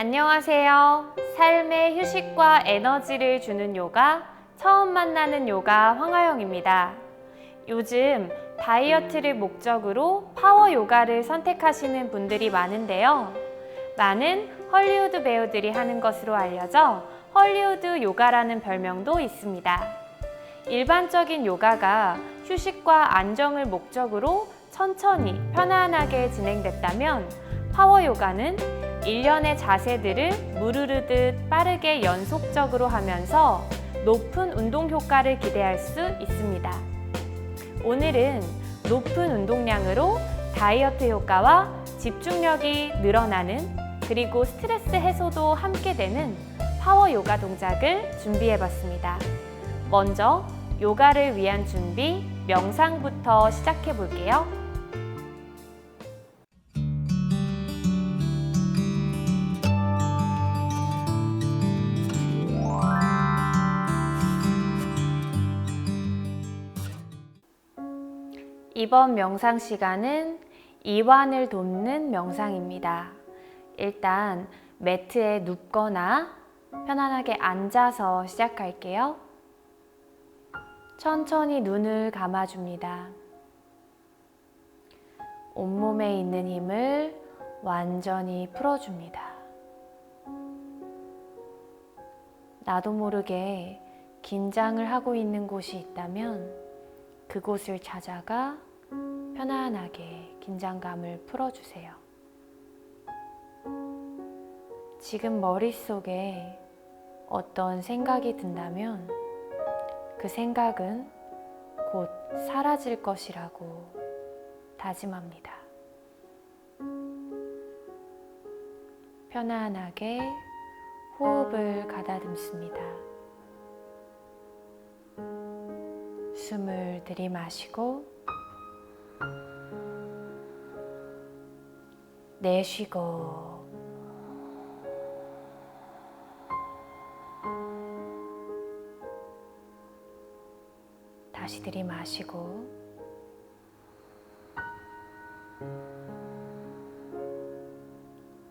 안녕하세요. 삶의 휴식과 에너지를 주는 요가, 처음 만나는 요가 황하영입니다. 요즘 다이어트를 목적으로 파워 요가를 선택하시는 분들이 많은데요. 많은 헐리우드 배우들이 하는 것으로 알려져 헐리우드 요가라는 별명도 있습니다. 일반적인 요가가 휴식과 안정을 목적으로 천천히 편안하게 진행됐다면 파워 요가는 일련의 자세들을 무르르듯 빠르게 연속적으로 하면서 높은 운동 효과를 기대할 수 있습니다. 오늘은 높은 운동량으로 다이어트 효과와 집중력이 늘어나는 그리고 스트레스 해소도 함께 되는 파워 요가 동작을 준비해 봤습니다. 먼저 요가를 위한 준비, 명상부터 시작해 볼게요. 이번 명상 시간은 이완을 돕는 명상입니다. 일단 매트에 눕거나 편안하게 앉아서 시작할게요. 천천히 눈을 감아줍니다. 온몸에 있는 힘을 완전히 풀어줍니다. 나도 모르게 긴장을 하고 있는 곳이 있다면 그곳을 찾아가 편안하게 긴장감을 풀어주세요. 지금 머릿속에 어떤 생각이 든다면 그 생각은 곧 사라질 것이라고 다짐합니다. 편안하게 호흡을 가다듬습니다. 숨을 들이마시고 내쉬고 다시 들이마시고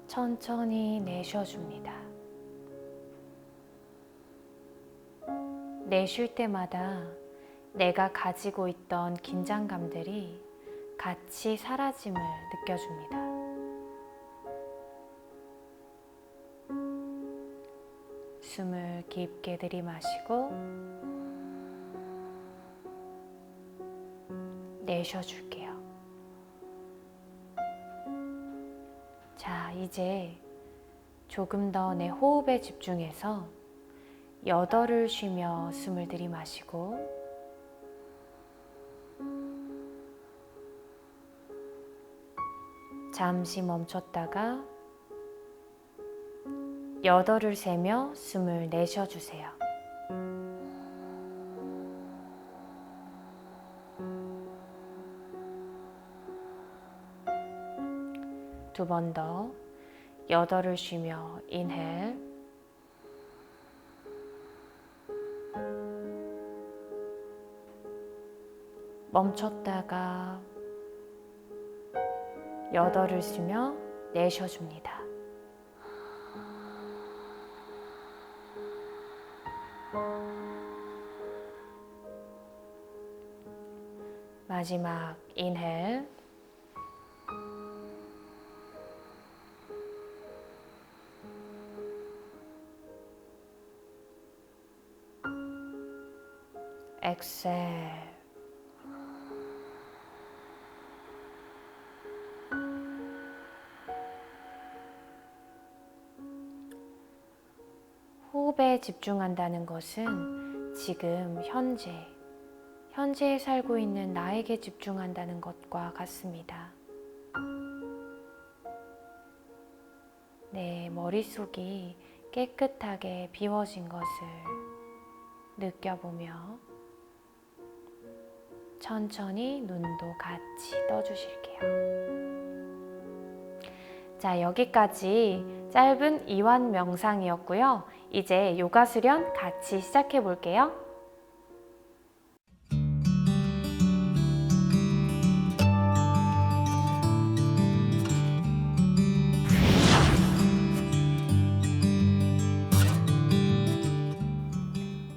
천천히 내쉬어줍니다. 내쉴 때마다 내가 가지고 있던 긴장감들이 같이 사라짐을 느껴줍니다. 숨을 깊게 들이마시고 내쉬어줄게요. 자, 이제 조금 더 내 호흡에 집중해서 여덟을 쉬며 숨을 들이마시고 잠시 멈췄다가 여덟을 세며 숨을 내쉬어주세요. 두 번 더 여덟을 쉬며 인헬 멈췄다가 여덟을 쉬며 내쉬어줍니다. 마지막 인헬 엑셀 집중한다는 것은 지금 현재, 현재에 살고 있는 나에게 집중한다는 것과 같습니다. 내 머릿속이 깨끗하게 비워진 것을 느껴보며 천천히 눈도 같이 떠주실게요. 자, 여기까지 짧은 이완 명상이었고요. 이제 요가 수련 같이 시작해 볼게요.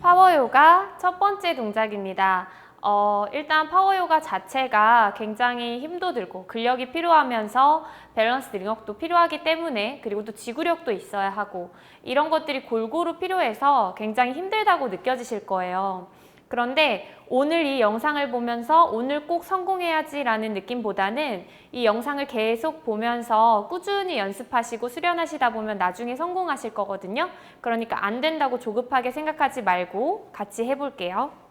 파워 요가 첫 번째 동작입니다. 어, 일단 파워 요가 자체가 굉장히 힘도 들고 근력이 필요하면서 밸런스 능력도 필요하기 때문에 그리고 또 지구력도 있어야 하고 이런 것들이 골고루 필요해서 굉장히 힘들다고 느껴지실 거예요. 그런데 오늘 이 영상을 보면서 오늘 꼭 성공해야지 라는 느낌보다는 이 영상을 계속 보면서 꾸준히 연습하시고 수련하시다 보면 나중에 성공하실 거거든요. 그러니까 안 된다고 조급하게 생각하지 말고 같이 해볼게요.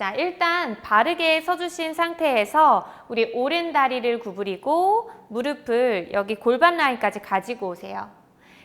자, 일단 바르게 서주신 상태에서 우리 오른 다리를 구부리고 무릎을 여기 골반 라인까지 가지고 오세요.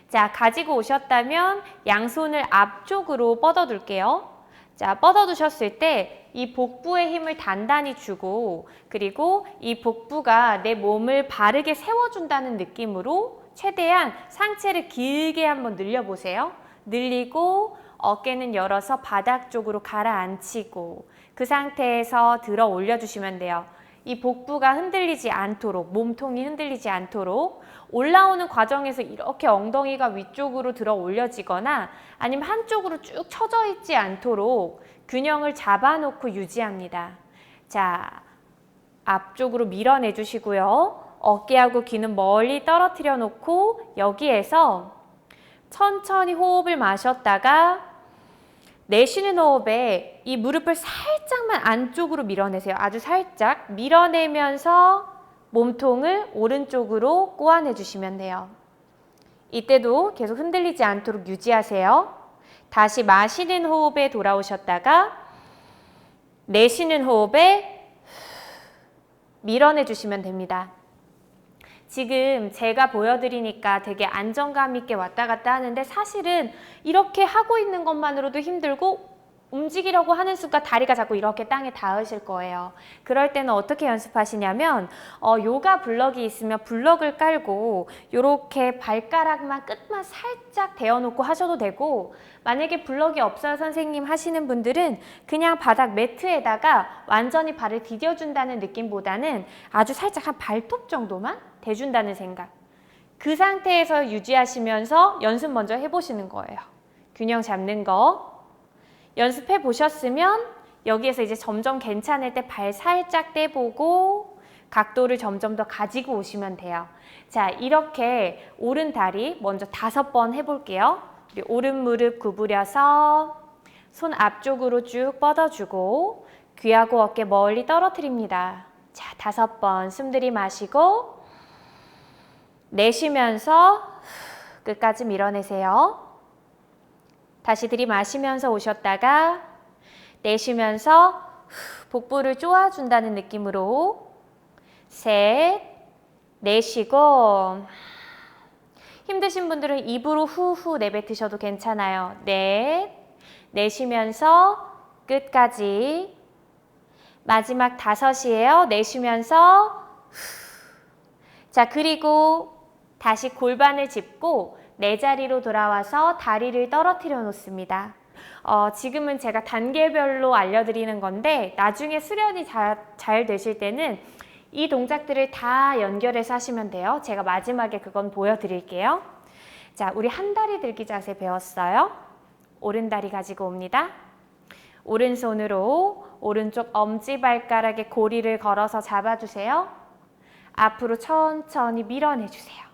자, 가지고 오셨다면 양손을 앞쪽으로 뻗어둘게요. 자, 뻗어두셨을 때 이 복부에 힘을 단단히 주고 그리고 이 복부가 내 몸을 바르게 세워준다는 느낌으로 최대한 상체를 길게 한번 늘려보세요. 늘리고 어깨는 열어서 바닥 쪽으로 가라앉히고 그 상태에서 들어 올려주시면 돼요. 이 복부가 흔들리지 않도록, 몸통이 흔들리지 않도록 올라오는 과정에서 이렇게 엉덩이가 위쪽으로 들어 올려지거나 아니면 한쪽으로 쭉 처져 있지 않도록 균형을 잡아놓고 유지합니다. 자, 앞쪽으로 밀어내 주시고요. 어깨하고 귀는 멀리 떨어뜨려 놓고 여기에서 천천히 호흡을 마셨다가 내쉬는 호흡에 이 무릎을 살짝만 안쪽으로 밀어내세요. 아주 살짝 밀어내면서 몸통을 오른쪽으로 꼬아내 주시면 돼요. 이때도 계속 흔들리지 않도록 유지하세요. 다시 마시는 호흡에 돌아오셨다가 내쉬는 호흡에 밀어내 주시면 됩니다. 지금 제가 보여드리니까 되게 안정감 있게 왔다 갔다 하는데 사실은 이렇게 하고 있는 것만으로도 힘들고 움직이려고 하는 순간 다리가 자꾸 이렇게 땅에 닿으실 거예요. 그럴 때는 어떻게 연습하시냐면 어, 요가 블럭이 있으면 블럭을 깔고 이렇게 발가락만 끝만 살짝 대어놓고 하셔도 되고 만약에 블럭이 없어요 선생님 하시는 분들은 그냥 바닥 매트에다가 완전히 발을 디뎌준다는 느낌보다는 아주 살짝 한 발톱 정도만 대준다는 생각. 그 상태에서 유지하시면서 연습 먼저 해보시는 거예요. 균형 잡는 거. 연습해 보셨으면 여기에서 이제 점점 괜찮을 때 발 살짝 떼보고 각도를 점점 더 가지고 오시면 돼요. 자, 이렇게 오른 다리 먼저 다섯 번 해볼게요. 우리 오른 무릎 구부려서 손 앞쪽으로 쭉 뻗어주고 귀하고 어깨 멀리 떨어뜨립니다. 자, 다섯 번 숨 들이마시고 내쉬면서 끝까지 밀어내세요. 다시 들이마시면서 오셨다가 내쉬면서 복부를 쪼아준다는 느낌으로 셋, 내쉬고 힘드신 분들은 입으로 후후 내뱉으셔도 괜찮아요. 넷, 내쉬면서 끝까지 마지막 다섯이에요. 내쉬면서 자 그리고 다시 골반을 짚고 내 자리로 돌아와서 다리를 떨어뜨려 놓습니다. 어, 지금은 제가 단계별로 알려드리는 건데 나중에 수련이 자, 잘 되실 때는 이 동작들을 다 연결해서 하시면 돼요. 제가 마지막에 그건 보여드릴게요. 자, 우리 한 다리 들기 자세 배웠어요. 오른 다리 가지고 옵니다. 오른손으로 오른쪽 엄지발가락에 고리를 걸어서 잡아주세요. 앞으로 천천히 밀어내주세요.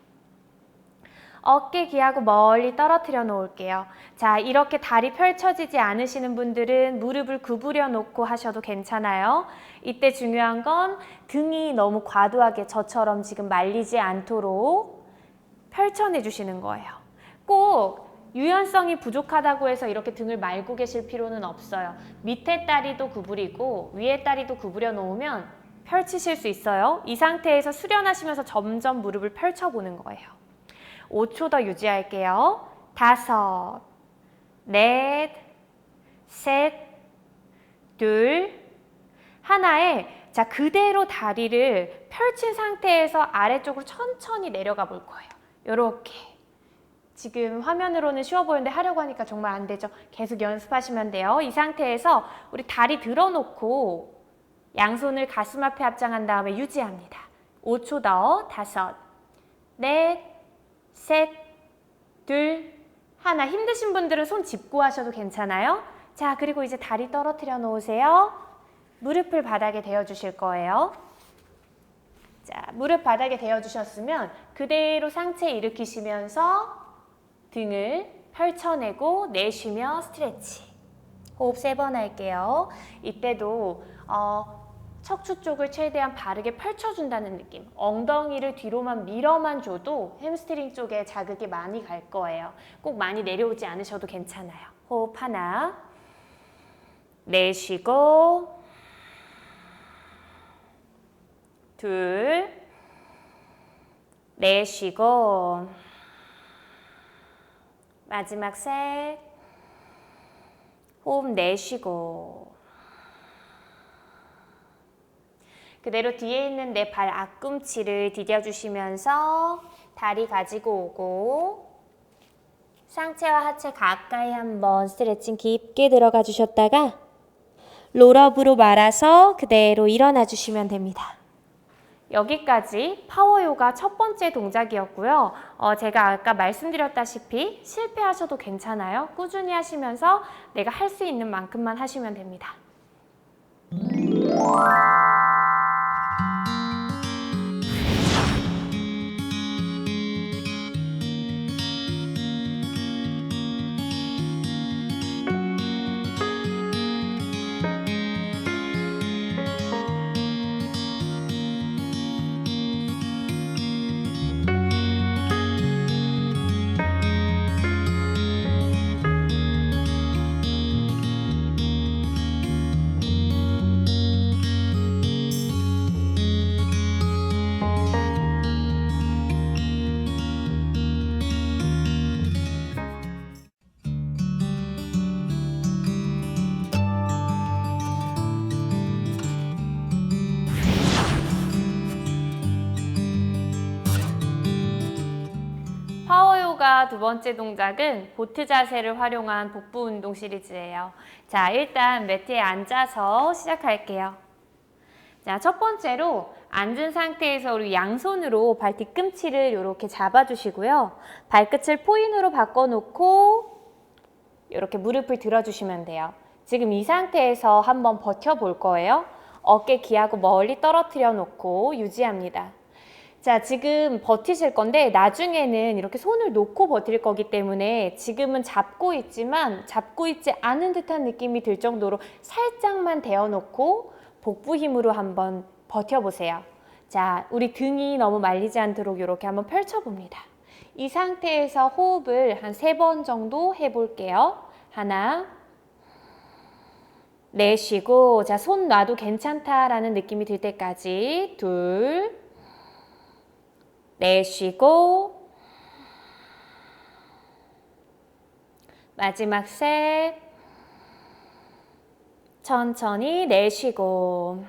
어깨 귀하고 멀리 떨어뜨려 놓을게요. 자, 이렇게 다리 펼쳐지지 않으시는 분들은 무릎을 구부려 놓고 하셔도 괜찮아요. 이때 중요한 건 등이 너무 과도하게 저처럼 지금 말리지 않도록 펼쳐내 주시는 거예요. 꼭 유연성이 부족하다고 해서 이렇게 등을 말고 계실 필요는 없어요. 밑에 다리도 구부리고 위에 다리도 구부려 놓으면 펼치실 수 있어요. 이 상태에서 수련하시면서 점점 무릎을 펼쳐보는 거예요. 5초 더 유지할게요. 다섯, 넷, 셋, 둘, 하나에 자 그대로 다리를 펼친 상태에서 아래쪽으로 천천히 내려가 볼 거예요. 이렇게 지금 화면으로는 쉬워 보이는데 하려고 하니까 정말 안 되죠. 계속 연습하시면 돼요. 이 상태에서 우리 다리 들어놓고 양손을 가슴 앞에 합장한 다음에 유지합니다. 5초 더 다섯, 넷, 셋, 둘, 하나. 힘드신 분들은 손 짚고 하셔도 괜찮아요. 자, 그리고 이제 다리 떨어뜨려 놓으세요. 무릎을 바닥에 대어 주실 거예요. 자, 무릎 바닥에 대어 주셨으면 그대로 상체 일으키시면서 등을 펼쳐내고 내쉬며 스트레치. 호흡 세 번 할게요. 이때도 어, 척추 쪽을 최대한 바르게 펼쳐준다는 느낌. 엉덩이를 뒤로만 밀어만 줘도 햄스트링 쪽에 자극이 많이 갈 거예요. 꼭 많이 내려오지 않으셔도 괜찮아요. 호흡 하나. 내쉬고. 둘. 내쉬고. 마지막 셋. 호흡 내쉬고. 그대로 뒤에 있는 내 발 앞꿈치를 디뎌주시면서 다리 가지고 오고 상체와 하체 가까이 한번 스트레칭 깊게 들어가 주셨다가 롤업으로 말아서 그대로 일어나 주시면 됩니다. 여기까지 파워 요가 첫 번째 동작이었고요. 어, 제가 아까 말씀드렸다시피 실패하셔도 괜찮아요. 꾸준히 하시면서 내가 할 수 있는 만큼만 하시면 됩니다. 두 번째 동작은 보트 자세를 활용한 복부 운동 시리즈예요. 자, 일단 매트에 앉아서 시작할게요. 자, 첫 번째로 앉은 상태에서 우리 양손으로 발 뒤꿈치를 이렇게 잡아주시고요. 발끝을 포인으로 바꿔놓고 이렇게 무릎을 들어주시면 돼요. 지금 이 상태에서 한번 버텨볼 거예요. 어깨 기하고 멀리 떨어뜨려 놓고 유지합니다. 자, 지금 버티실 건데 나중에는 이렇게 손을 놓고 버틸 거기 때문에 지금은 잡고 있지만 잡고 있지 않은 듯한 느낌이 들 정도로 살짝만 대어 놓고 복부 힘으로 한번 버텨보세요. 자, 우리 등이 너무 말리지 않도록 이렇게 한번 펼쳐봅니다. 이 상태에서 호흡을 한 세 번 정도 해볼게요. 하나, 내쉬고, 자, 손 놔도 괜찮다라는 느낌이 들 때까지. 둘, 내쉬고, 마지막 셋, 천천히 내쉬고.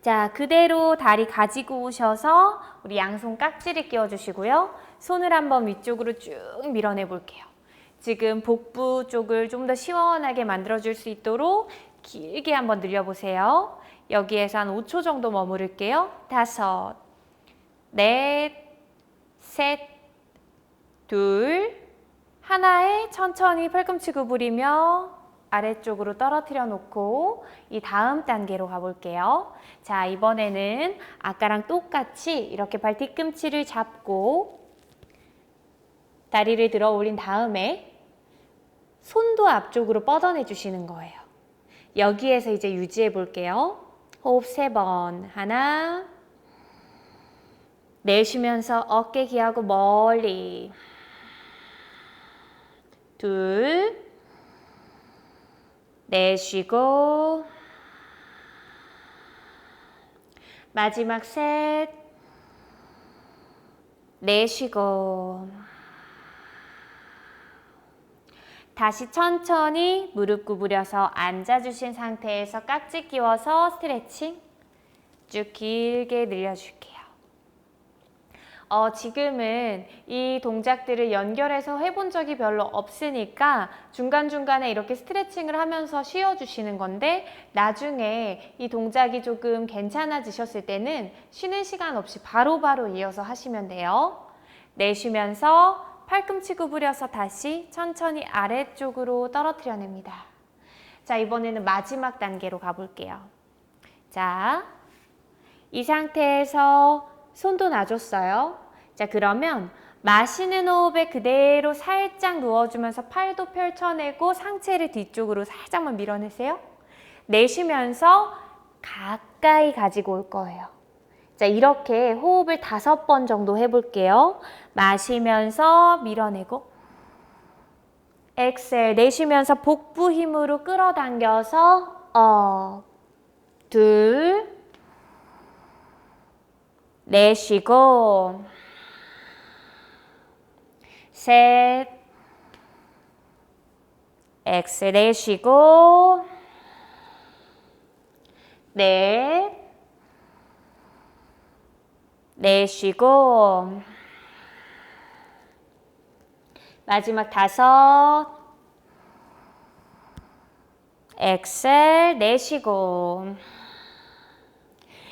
자, 그대로 다리 가지고 오셔서 우리 양손 깍지를 끼워주시고요. 손을 한번 위쪽으로 쭉 밀어내 볼게요. 지금 복부 쪽을 좀 더 시원하게 만들어줄 수 있도록 길게 한번 늘려보세요. 여기에서 한 5초 정도 머무를게요. 다섯, 넷, 셋, 둘, 하나에 천천히 팔꿈치 구부리며 아래쪽으로 떨어뜨려 놓고 이 다음 단계로 가볼게요. 자, 이번에는 아까랑 똑같이 이렇게 발 뒤꿈치를 잡고 다리를 들어 올린 다음에 손도 앞쪽으로 뻗어내 주시는 거예요. 여기에서 이제 유지해 볼게요. 호흡 세 번. 하나. 내쉬면서 어깨 기하고 멀리. 둘. 내쉬고. 마지막 셋. 내쉬고. 다시 천천히 무릎 구부려서 앉아주신 상태에서 깍지 끼워서 스트레칭 쭉 길게 늘려줄게요. 어, 지금은 이 동작들을 연결해서 해본 적이 별로 없으니까 중간중간에 이렇게 스트레칭을 하면서 쉬어주시는 건데 나중에 이 동작이 조금 괜찮아지셨을 때는 쉬는 시간 없이 바로바로 이어서 하시면 돼요. 내쉬면서 팔꿈치 구부려서 다시 천천히 아래쪽으로 떨어뜨려냅니다. 자, 이번에는 마지막 단계로 가볼게요. 자, 이 상태에서 손도 놔줬어요. 자, 그러면 마시는 호흡에 그대로 살짝 누워주면서 팔도 펼쳐내고 상체를 뒤쪽으로 살짝만 밀어내세요. 내쉬면서 가까이 가지고 올 거예요. 자, 이렇게 호흡을 다섯 번 정도 해볼게요. 마시면서 밀어내고, 엑셀 내쉬면서 복부 힘으로 끌어당겨서 업, 둘, 내쉬고, 셋, 엑셀 내쉬고, 넷, 내쉬고, 마지막 다섯, 엑셀 내쉬고,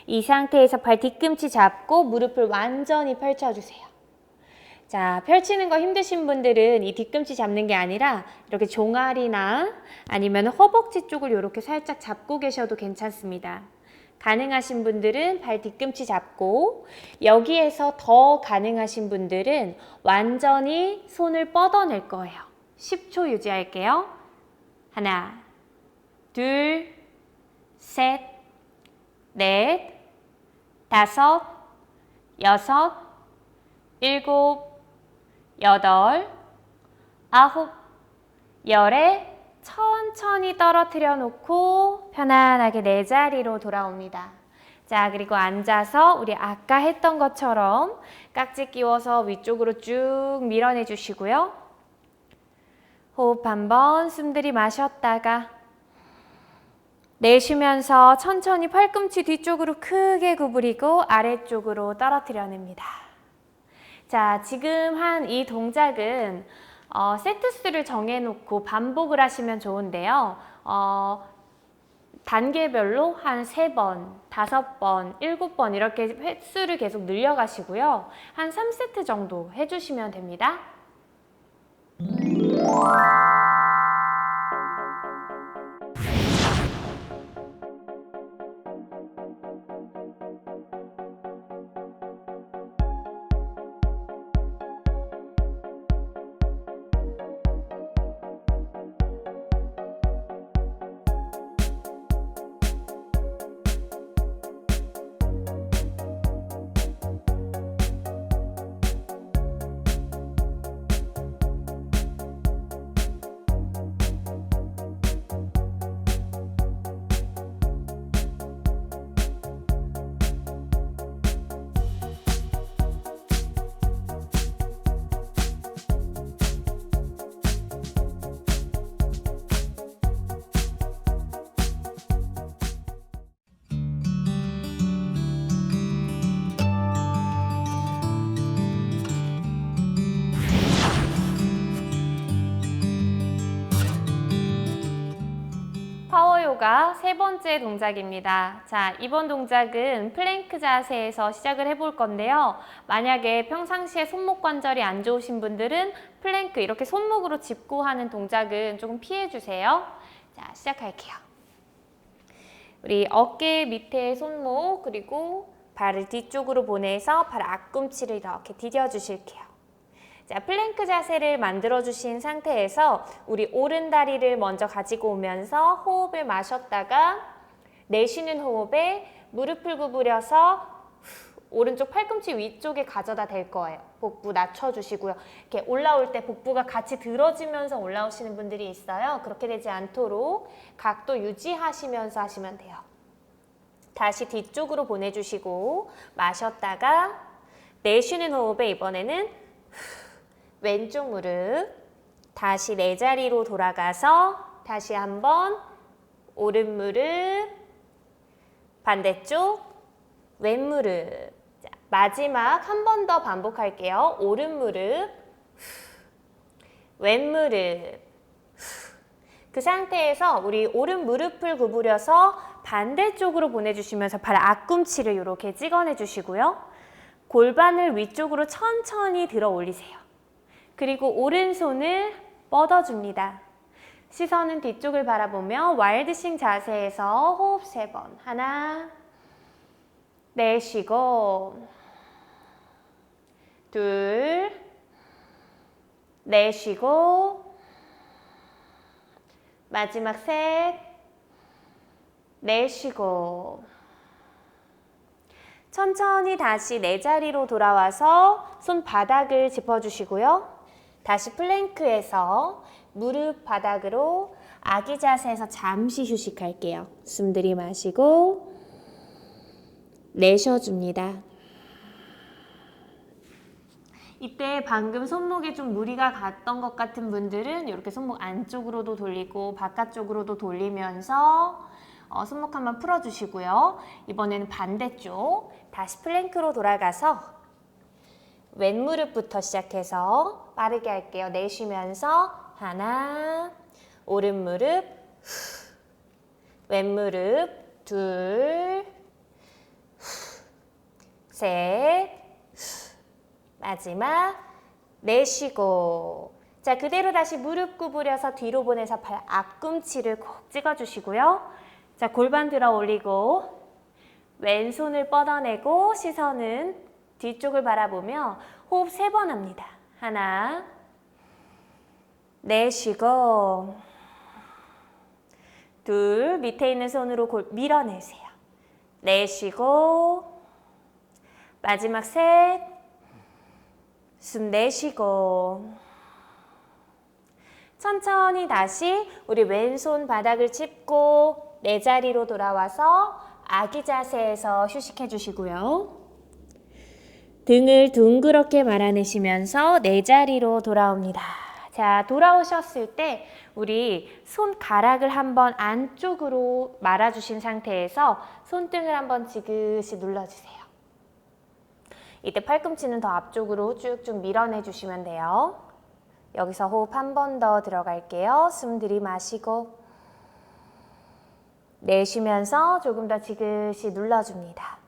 이 상태에서 발 뒤꿈치 잡고 무릎을 완전히 펼쳐주세요. 자, 펼치는 거 힘드신 분들은 이 뒤꿈치 잡는 게 아니라 이렇게 종아리나 아니면 허벅지 쪽을 이렇게 살짝 잡고 계셔도 괜찮습니다. 가능하신 분들은 발 뒤꿈치 잡고 여기에서 더 가능하신 분들은 완전히 손을 뻗어낼 거예요. 10초 유지할게요. 하나, 둘, 셋, 넷, 다섯, 여섯, 일곱, 여덟, 아홉, 열에 천천히 떨어뜨려 놓고 편안하게 내 자리로 돌아옵니다. 자, 그리고 앉아서 우리 아까 했던 것처럼 깍지 끼워서 위쪽으로 쭉 밀어내 주시고요. 호흡 한번 숨 들이마셨다가 내쉬면서 천천히 팔꿈치 뒤쪽으로 크게 구부리고 아래쪽으로 떨어뜨려냅니다. 자, 지금 한 이 동작은 어, 세트 수를 정해놓고 반복을 하시면 좋은데요. 어, 단계별로 한 세번 다섯 번 일곱 번 이렇게 횟수를 계속 늘려가시고요. 한 3세트 정도 해주시면 됩니다. 요가 세 번째 동작입니다. 자, 이번 동작은 플랭크 자세에서 시작을 해볼 건데요. 만약에 평상시에 손목 관절이 안 좋으신 분들은 플랭크 이렇게 손목으로 짚고 하는 동작은 조금 피해 주세요. 자, 시작할게요. 우리 어깨 밑에 손목 그리고 발을 뒤쪽으로 보내서 발 앞꿈치를 이렇게 디뎌 주실게요. 자, 플랭크 자세를 만들어 주신 상태에서 우리 오른 다리를 먼저 가지고 오면서 호흡을 마셨다가 내쉬는 호흡에 무릎을 구부려서 후, 오른쪽 팔꿈치 위쪽에 가져다 댈 거예요. 복부 낮춰 주시고요. 이렇게 올라올 때 복부가 같이 들어지면서 올라오시는 분들이 있어요. 그렇게 되지 않도록 각도 유지하시면서 하시면 돼요. 다시 뒤쪽으로 보내주시고 마셨다가 내쉬는 호흡에 이번에는 왼쪽 무릎 다시 내 자리로 돌아가서 다시 한번 오른 무릎 반대쪽 왼 무릎 자, 마지막 한 번 더 반복할게요. 오른 무릎 왼 무릎 그 상태에서 우리 오른 무릎을 구부려서 반대쪽으로 보내주시면서 발 앞꿈치를 이렇게 찍어내 주시고요. 골반을 위쪽으로 천천히 들어 올리세요. 그리고 오른손을 뻗어줍니다. 시선은 뒤쪽을 바라보며 와일드싱 자세에서 호흡 세 번. 하나, 내쉬고, 둘, 내쉬고, 마지막 셋, 내쉬고. 천천히 다시 내 자리로 돌아와서 손바닥을 짚어주시고요. 다시 플랭크에서 무릎 바닥으로 아기 자세에서 잠시 휴식할게요. 숨 들이마시고 내쉬어줍니다. 이때 방금 손목에 좀 무리가 갔던 것 같은 분들은 이렇게 손목 안쪽으로도 돌리고 바깥쪽으로도 돌리면서 어, 손목 한번 풀어주시고요. 이번에는 반대쪽 다시 플랭크로 돌아가서 왼 무릎부터 시작해서 빠르게 할게요. 내쉬면서 하나, 오른 무릎, 후, 왼 무릎, 둘, 후, 셋, 후, 마지막 내쉬고 자 그대로 다시 무릎 구부려서 뒤로 보내서 발 앞꿈치를 콕 찍어주시고요. 자 골반 들어 올리고 왼손을 뻗어내고 시선은 뒤쪽을 바라보며 호흡 세 번 합니다. 하나, 내쉬고, 둘, 밑에 있는 손으로 골, 밀어내세요. 내쉬고, 마지막 셋, 숨 내쉬고, 천천히 다시 우리 왼손 바닥을 짚고 내 자리로 돌아와서 아기 자세에서 휴식해 주시고요. 등을 둥그렇게 말아내시면서 내 자리로 돌아옵니다. 자, 돌아오셨을 때 우리 손가락을 한번 안쪽으로 말아주신 상태에서 손등을 한번 지그시 눌러주세요. 이때 팔꿈치는 더 앞쪽으로 쭉쭉 밀어내 주시면 돼요. 여기서 호흡 한 번 더 들어갈게요. 숨 들이마시고 내쉬면서 조금 더 지그시 눌러줍니다.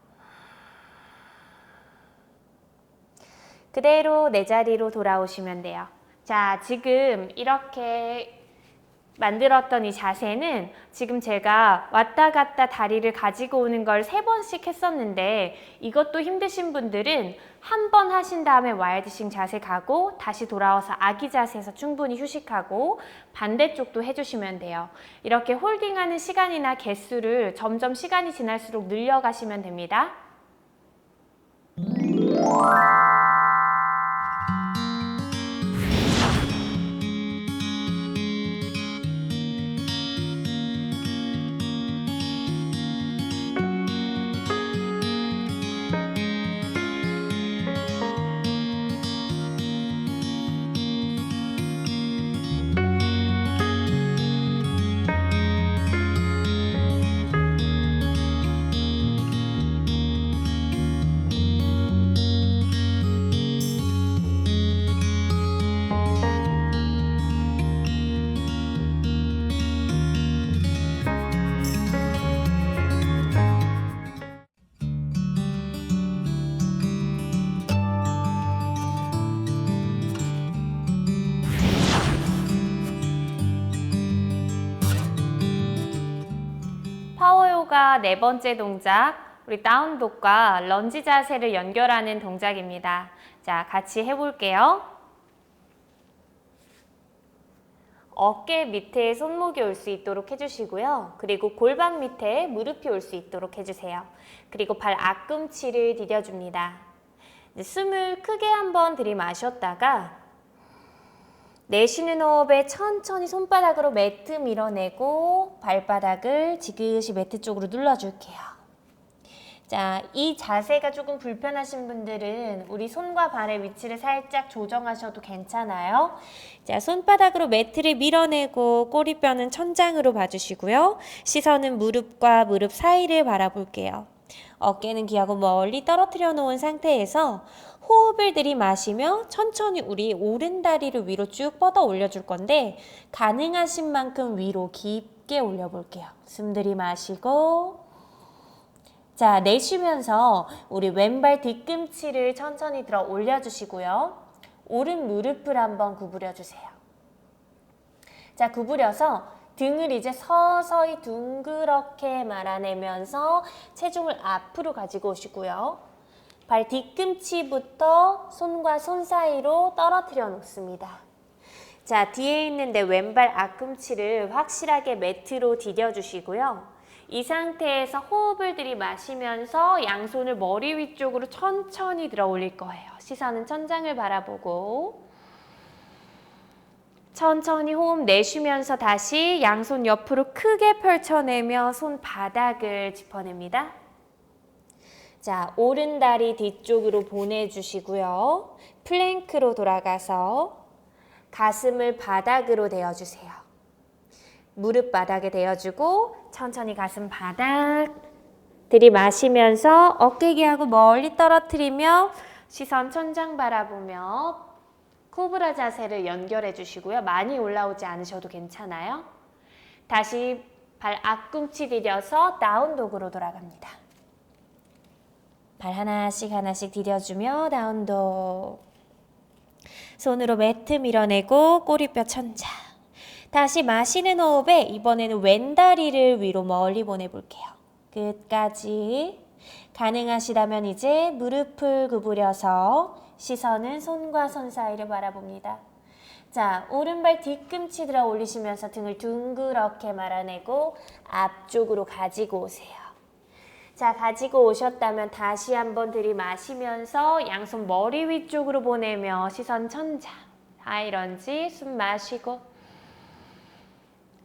그대로 내 자리로 돌아오시면 돼요. 자, 지금 이렇게 만들었던 이 자세는 지금 제가 왔다 갔다 다리를 가지고 오는 걸 세 번씩 했었는데 이것도 힘드신 분들은 한 번 하신 다음에 와일드싱 자세 가고 다시 돌아와서 아기 자세에서 충분히 휴식하고 반대쪽도 해주시면 돼요. 이렇게 홀딩하는 시간이나 개수를 점점 시간이 지날수록 늘려가시면 됩니다. 네 번째 동작, 우리 다운독과 런지 자세를 연결하는 동작입니다. 자, 같이 해볼게요. 어깨 밑에 손목이 올 수 있도록 해주시고요. 그리고 골반 밑에 무릎이 올 수 있도록 해주세요. 그리고 발 앞꿈치를 디뎌줍니다. 숨을 크게 한번 들이마셨다가 내쉬는 호흡에 천천히 손바닥으로 매트 밀어내고 발바닥을 지그시 매트 쪽으로 눌러줄게요. 자, 이 자세가 조금 불편하신 분들은 우리 손과 발의 위치를 살짝 조정하셔도 괜찮아요. 자, 손바닥으로 매트를 밀어내고 꼬리뼈는 천장으로 봐주시고요. 시선은 무릎과 무릎 사이를 바라볼게요. 어깨는 귀하고 멀리 떨어뜨려 놓은 상태에서 호흡을 들이마시며 천천히 우리 오른 다리를 위로 쭉 뻗어 올려줄 건데 가능하신 만큼 위로 깊게 올려볼게요. 숨 들이마시고 자 내쉬면서 우리 왼발 뒤꿈치를 천천히 들어 올려주시고요. 오른 무릎을 한번 구부려 주세요. 자, 구부려서 등을 이제 서서히 둥그렇게 말아내면서 체중을 앞으로 가지고 오시고요. 발 뒤꿈치부터 손과 손 사이로 떨어뜨려 놓습니다. 자, 뒤에 있는데 왼발 앞꿈치를 확실하게 매트로 디뎌 주시고요. 이 상태에서 호흡을 들이마시면서 양손을 머리 위쪽으로 천천히 들어 올릴 거예요. 시선은 천장을 바라보고 천천히 호흡 내쉬면서 다시 양손 옆으로 크게 펼쳐내며 손바닥을 짚어냅니다. 자, 오른 다리 뒤쪽으로 보내주시고요. 플랭크로 돌아가서 가슴을 바닥으로 대어주세요. 무릎 바닥에 대어주고 천천히 가슴 바닥 들이마시면서 어깨기하고 멀리 떨어뜨리며 시선 천장 바라보며 코브라 자세를 연결해 주시고요. 많이 올라오지 않으셔도 괜찮아요. 다시 발 앞꿈치 디뎌서 다운독으로 돌아갑니다. 발 하나씩 하나씩 디뎌주며 다운독. 손으로 매트 밀어내고 꼬리뼈 천장. 다시 마시는 호흡에 이번에는 왼다리를 위로 멀리 보내볼게요. 끝까지. 가능하시다면 이제 무릎을 구부려서 시선은 손과 손 사이를 바라봅니다. 자, 오른발 뒤꿈치 들어 올리시면서 등을 둥그렇게 말아내고 앞쪽으로 가지고 오세요. 자, 가지고 오셨다면 다시 한번 들이마시면서 양손 머리 위쪽으로 보내며 시선 천장. 하이런지 숨 마시고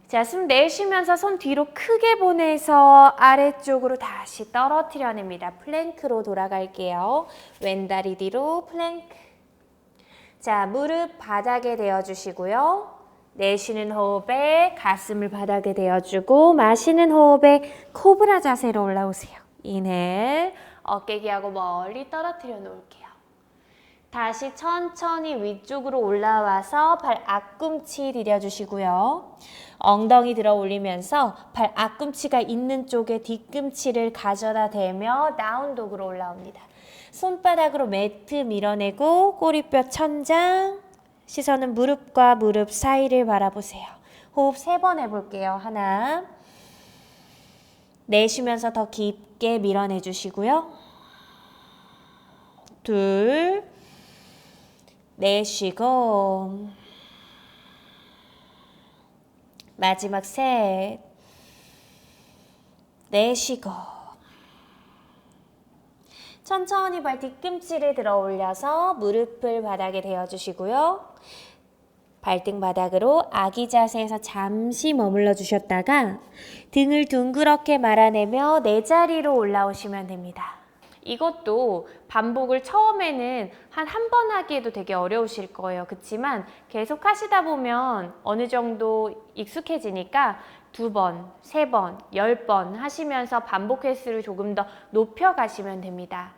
자, 숨 내쉬면서 손 뒤로 크게 보내서 아래쪽으로 다시 떨어뜨려냅니다. 플랭크로 돌아갈게요. 왼다리 뒤로 플랭크. 자, 무릎 바닥에 대어주시고요. 내쉬는 호흡에 가슴을 바닥에 대어주고 마시는 호흡에 코브라 자세로 올라오세요. 인헬 어깨기하고 멀리 떨어뜨려 놓을게요. 다시 천천히 위쪽으로 올라와서 발 앞꿈치 디뎌주시고요. 엉덩이 들어 올리면서 발 앞꿈치가 있는 쪽에 뒤꿈치를 가져다 대며 다운독으로 올라옵니다. 손바닥으로 매트 밀어내고 꼬리뼈 천장 시선은 무릎과 무릎 사이를 바라보세요. 호흡 세 번 해볼게요. 하나 내쉬면서 더 깊게 밀어내 주시고요. 둘 내쉬고 마지막 셋 내쉬고 천천히 발 뒤꿈치를 들어 올려서 무릎을 바닥에 대어 주시고요. 발등 바닥으로 아기 자세에서 잠시 머물러 주셨다가 등을 둥그렇게 말아내며 내 자리로 올라오시면 됩니다. 이것도 반복을 처음에는 한 한 번 하기에도 되게 어려우실 거예요. 그렇지만 계속 하시다 보면 어느 정도 익숙해지니까 두 번, 세 번, 열 번 하시면서 반복 횟수를 조금 더 높여 가시면 됩니다.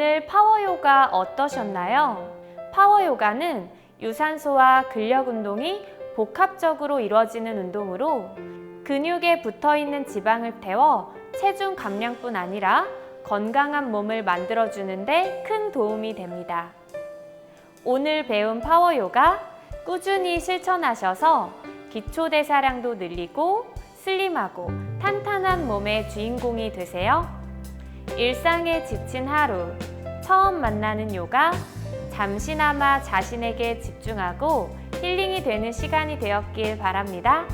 오늘 파워 요가 어떠셨나요? 파워 요가는 유산소와 근력 운동이 복합적으로 이루어지는 운동으로 근육에 붙어 있는 지방을 태워 체중 감량뿐 아니라 건강한 몸을 만들어 주는데 큰 도움이 됩니다. 오늘 배운 파워 요가 꾸준히 실천하셔서 기초 대사량도 늘리고 슬림하고 탄탄한 몸의 주인공이 되세요. 일상에 지친 하루, 처음 만나는 요가, 잠시나마 자신에게 집중하고 힐링이 되는 시간이 되었길 바랍니다.